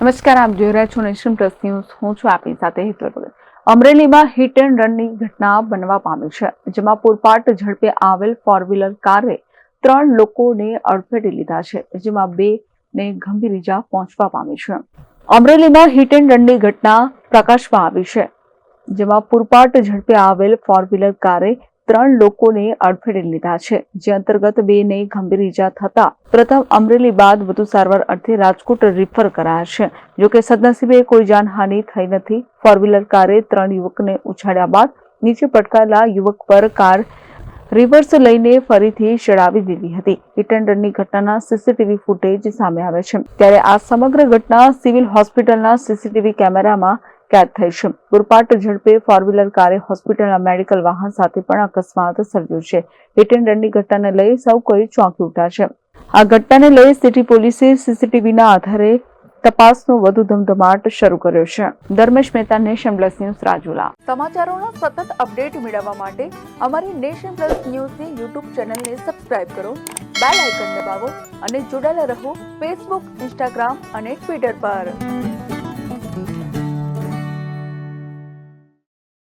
નમસ્કાર, આપ જોઈ રહ્યા છો નેશન પ્લસ ન્યૂઝ. હું છું આપની સાથે હિતલ ભગત. અમરેલીમાં હિટ એન્ડ રનની ઘટના બનવા પામી છે, જેમાં પૂરપાટ ઝડપે આવેલ ફોર વ્હીલર કારે ત્રણ લોકોને અડફેટે લીધા છે, જેમાં બે ને ગંભીર ઇજા પહોંચવા પામી છે. અમરેલીમાં હિટ એન્ડ રનની ઘટના પ્રકાશમાં આવી છે, જેમાં પૂરપાટ ઝડપે આવેલ ફોર વ્હીલર કારે ત્રણ લોકોને અડફેટે લીધા છે, જે અંતર્ગત બેને ગંભીર ઈજા થતા પ્રથમ અમરેલી બાદ વધુ સારવાર અર્થે રાજકોટ રિફર કરાયા છે. જોકે સદનસીબે કોઈ જાનહાનિ થઈ નથી. ફોર વ્હીલર કારે ત્રણ યુવકને ઉછાળ્યા બાદ નીચે પટકાયેલા યુવક પર કાર રિવર્સ લઈને ફરીથી ચડાવી દીધી હતી. ઇટેન્ડરની ઘટનાના સીસીટીવી ફૂટેજ સામે આવે છે. ત્યારે આ સમગ્ર ઘટના સિવિલ હોસ્પિટલના સીસીટીવી કેમેરામાં કેદ થઈ છે. પૂરપાટ ઝડપે ફોર વ્હીલર કારે હોસ્પિટલના મેડિકલ વાહન સાથે પણ અકસ્માત સર્જ્યો છે. રનની ઘટનાને લઈ સૌ કોઈ ચોંકી ઉઠ્યા છે. આ ઘટનાને લઈ સિટી પોલીસે સીસીટીવીના આધારે તપાસનો વધુ ધમધમાટ શરૂ કર્યો છે. Dharmesh Mehta Nation Plus News Rajula. સમાચારોના સતત અપડેટ મેળવવા માટે અમારી નેશન પ્લસ ન્યૂઝની યુટ્યુબ ચેનલને સબસ્ક્રાઇબ કરો, બેલ આઇકન દબાવો અને જોડાયેલા રહો ફેસબુક, ઇન્સ્ટાગ્રામ અને ટ્વિટર પર.